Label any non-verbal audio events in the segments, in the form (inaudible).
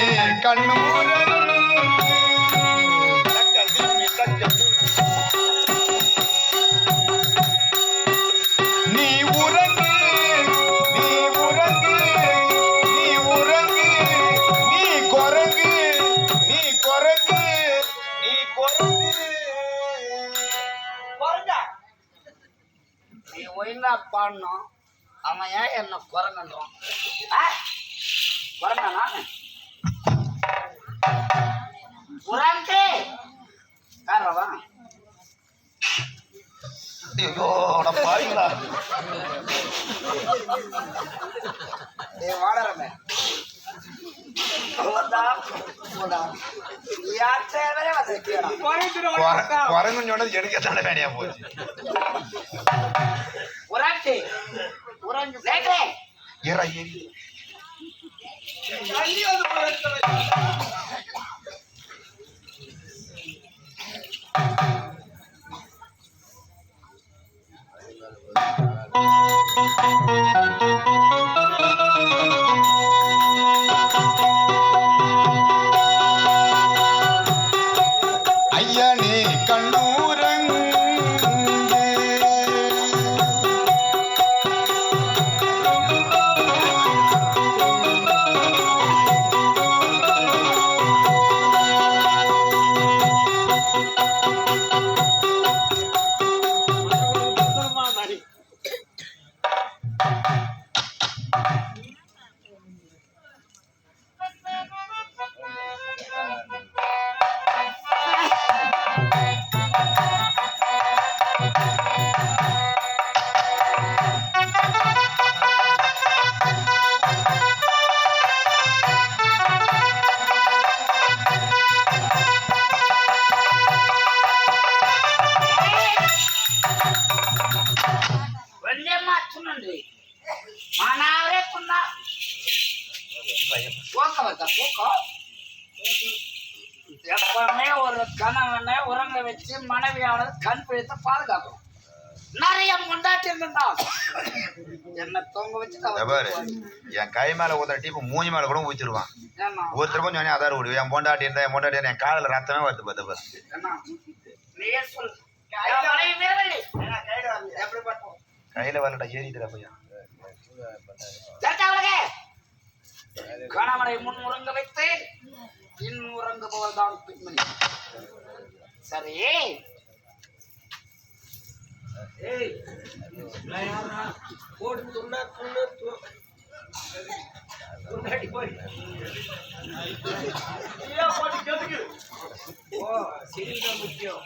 கண்ணூரன் பாடணும். அவன் ஏன் என்ன குரங்கன்றான்? ஆ? குரங்கு காரவா ஐயோ அட பாருங்களா ஏ வாடறமே. குரங்குன்னு சொன்னது எனக்கு தானே வேலையா போச்சு? உறங்கு கேட்டே ஏறா ஏறி. ಕುನ್ನಂಡು ಮಾನವರೇ ಕುನ್ನ போக்க வைக்க எப்பவுமே ஒரு கணவனை உறங்க வச்சு மனைவியானது கண் பிடித்த பாதுகாக்கணும் நிறைய முண்டாட்டி இருந்தா என்ன தொங்க வச்சு என் கை மேல ஊத்துற டீப்பு மூஞ்சி மேல கூட ஊச்சிருவான் ஒருத்தர் கொஞ்சம் சொன்னேன் அதார் விடுவோம் என் பொண்டாட்டி இருந்தா என் பொண்டாட்டி என் காலில் ரத்தமே வருது பார்த்து பாரு எப்படிப்பட்ட கையில வரலடா ஏறிதுடா பையன் கேட்டாவளே கணவனை முன் உறங்க வைத்து பின் உறங்குபவள்தான் பெண்மணி. சரி? போடு, துண்ணா, துண்ணு, து- துண்ணாடி போய். (laughs) ஓ, சிரிதான் முக்கியம்.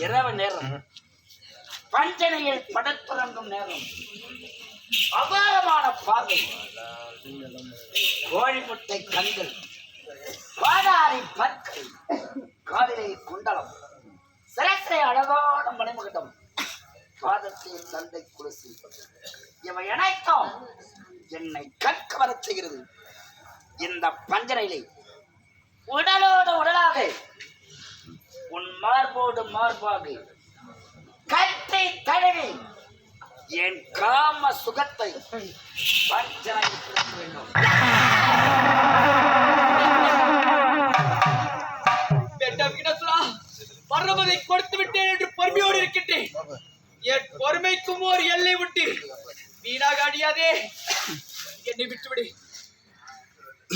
இரவு நேரம். பஞ்சனையில் படத்துறங்கும் நேரம். அபாரமான பார்வை. கோழி முட்டை கண்கள். வாடாரி பற்கள். காதிலே குண்டலம். சிரசிரை அழகான மணிமகுடம். பாதத்தில் தந்தை குடிசி. இவை அனைத்தும் என்னை கற்க வரச் செய்கிறது இந்த பஞ்சனையிலே உடலோடு உடலாக உன் மார்போடு மார்பாக கட்டி தழுவி என் காம சுகத்தை பஞ்சனையில் வேண்டும். வேண்டாம் கொடுத்து விட்டேன் என்று பொறுமையோடு இருக்கின்றேன். என் பொறுமைக்கும் ஓர் எல்லை விட்டு வீணாக அடியாதே. என்னை விட்டுவிடு.